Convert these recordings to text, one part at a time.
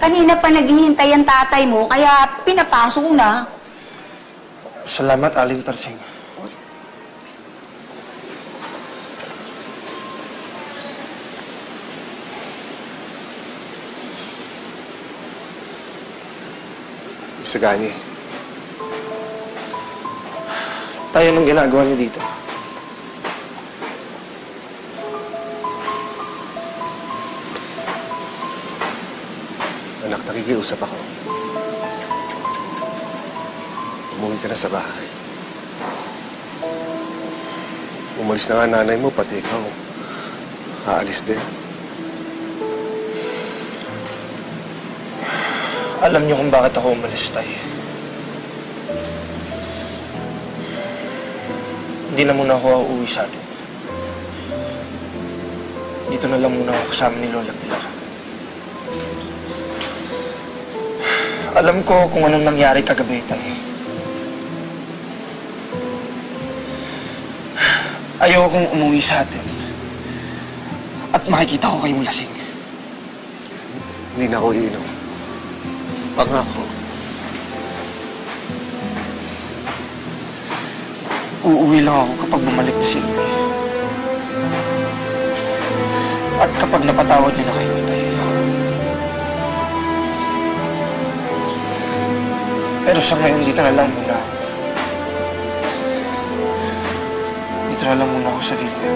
Kanina pa naghihintay ang tatay mo, kaya pinapasok na. Salamat, Aling Tarsing. Mr. Gani, Tayo anong ginagawa niyo dito? Anak, nakikiusap ako. Umuwi ka na sa bahay. Umalis na nga nanay mo, pati ikaw. Aalis din. Alam niyo kung bakit ako umalis, Tay. Hindi na muna ako uuwi sa atin. Dito na lang muna ako kasama ni Lola Pilar. Alam ko kung anong nangyari kagabi, Tay. Ayoko kong umuwi sa atin. At makikita ko kayong lasing. Hindi na ako iinom. Pangako. Uuwi lang ako kapag bumalik na si Amy. At kapag napatawad niya na kayo Tay. Pero sa ngayon, dito na lang muna. Dito na lang muna ako sa villa.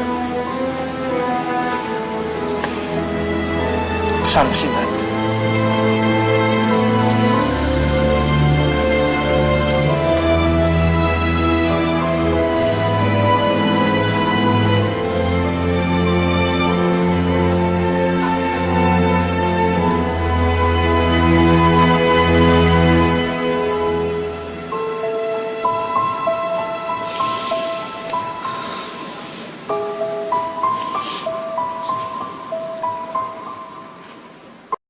Kasama si Matt.